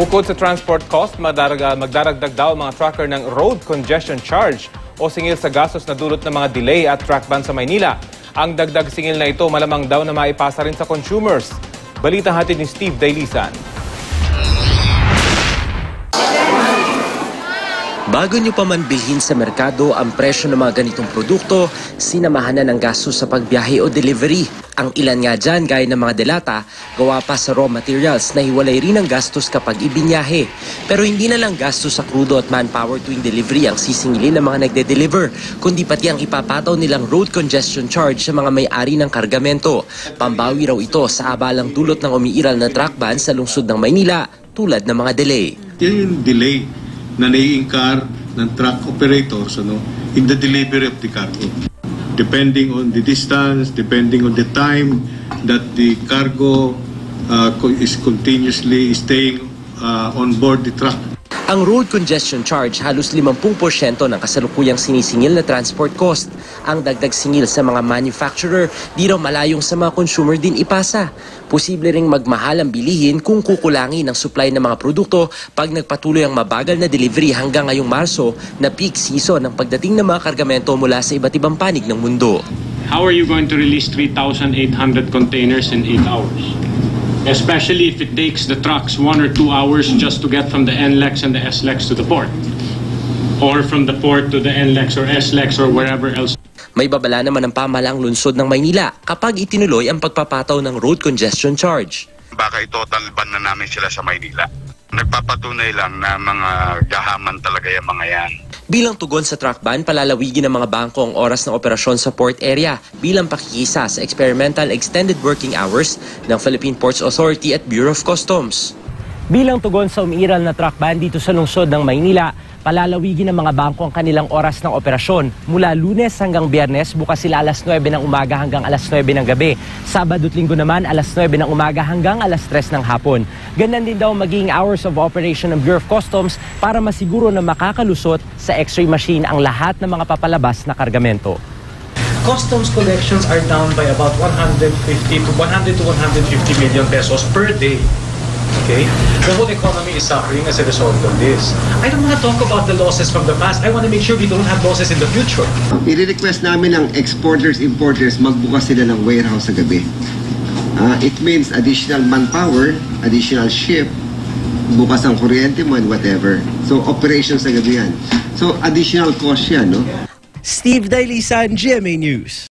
Bukod sa transport cost, magdarag, magdaragdag daw mga trucker ng road congestion charge o singil sa gastos na dulot ng mga delay at track ban sa Maynila. Ang dagdag singil na ito malamang daw na maipasa rin sa consumers. Balita hatid ni Steve Dailisan. Bago nyo pa man bilhin sa merkado ang presyo ng mga ganitong produkto, sinamahan na ng gastos sa pagbiyahe o delivery. Ang ilan nga dyan, gaya ng mga delata, gawa pa sa raw materials na hiwalay rin ang gastos kapag ibinyahe. Pero hindi na lang gastos sa krudo at manpower tuwing delivery ang sisingilin ng mga nagde-deliver, kundi pati ang ipapataw nilang road congestion charge sa mga may-ari ng kargamento. Pambawi raw ito sa abalang dulot ng umiiral na truck ban sa lungsod ng Maynila, tulad ng mga delay. Yan yung delay na nai-incur ng truck operators ano, in the delivery of the cargo. Depending on the distance, depending on the time that the cargo uh, is continuously staying uh, on board the truck. Ang road congestion charge halos 50% ng kasalukuyang sinisingil na transport cost. Ang dagdag singil sa mga manufacturer di raw malayong sa mga consumer din ipasa. Posible ring magmahal ang bilihin kung kukulangin ang supply ng mga produkto pag nagpatuloy ang mabagal na delivery hanggang ngayong Marso na peak season ng pagdating ng mga kargamento mula sa iba't ibang panig ng mundo. How are you going to release 3,800 containers in 8 hours? Especially if it takes the trucks one or two hours just to get from the NLEX and the SLEX to the port. Or from the port to the NLEX or SLEX or wherever else. May babala naman ang pamalaang lungsod ng Maynila kapag itinuloy ang pagpapataw ng road congestion charge. baka itotal ban na namin sila sa Maynila. Nagpapatunay lang na mga gahaman talaga yung mga yan. Bilang tugon sa truck ban, palalawigin ng mga bangko ang oras ng operasyon sa port area bilang pakikisa sa experimental extended working hours ng Philippine Ports Authority at Bureau of Customs. Bilang tugon sa umiiral na truck ban dito sa lungsod ng Maynila, palalawigin ng mga bangko ang kanilang oras ng operasyon. Mula lunes hanggang biyernes, bukas sila alas 9 ng umaga hanggang alas 9 ng gabi. Sabado at linggo naman, alas 9 ng umaga hanggang alas 3 ng hapon. Ganyan din daw magiging hours of operation ng Bureau of Customs para masiguro na makakalusot sa x-ray machine ang lahat ng mga papalabas na kargamento. customs collections are down by about 150 to 100 to 150 million pesos per day. Okay? The whole economy is suffering as a result of this. I don't want to talk about the losses from the past. I want to make sure we don't have losses in the future. I-request namin ng exporters, importers, magbukas sila ng warehouse sa gabi. Ah, it means additional manpower, additional ship, bukas ang kuryente mo and whatever. So, operations sa gabi yan. So, additional cost yan, no? Steve Dailisan, GMA News.